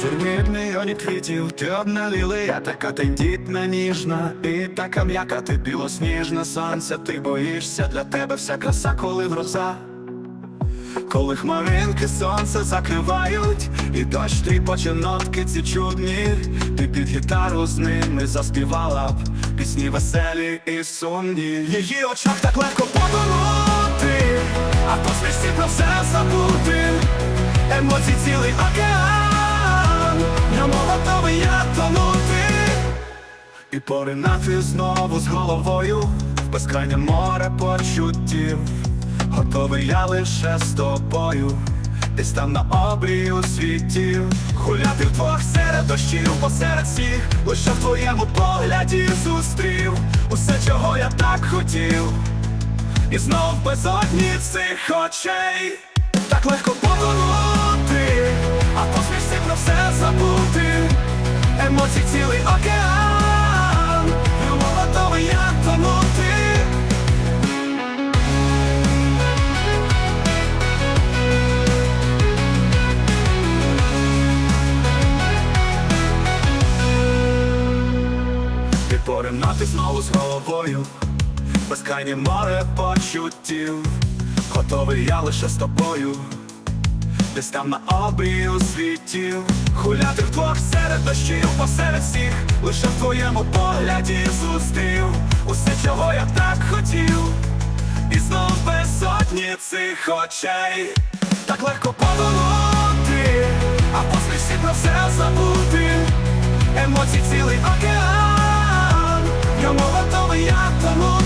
Серед мільйоні квітів, ти одна лілія, така тендітна, ніжна, і така м'яка, ти білосніжна сонця, ти боїшся для тебе вся краса, коли гроза. Коли хмаринки сонце закривають, і дощ тріпоче нотки ці чудні, ти під гітару з ними заспівала б пісні веселі і сумні. Її очах так легко подолати, а то смішці про все забути. Емоцій цілий океан, в готовий я тонути. І поринати знову з головою в безкрайнє море почуттів. Готовий я лише з тобою, десь там на обрію світів. Гуляти вдвох серед дощів, посеред всіх, лише в твоєму погляді зустрів усе, чого я так хотів. І знов безодні цих очей так легко подолати, Емоцій цілий океан, йому готовий я тонути. І поринати знову з головою. Безкрайнє море почуттів. Готовий я лише з тобою Десь там на обрію світів Гуляти вдвох серед дощів посеред всіх. Лише в твоєму погляді зустрів. Усе, чого я так хотів. І знов без сотні цих очей. Так легко подолати А посмішці про все забути. Емоцій цілий океан, в ньому готовий я тонути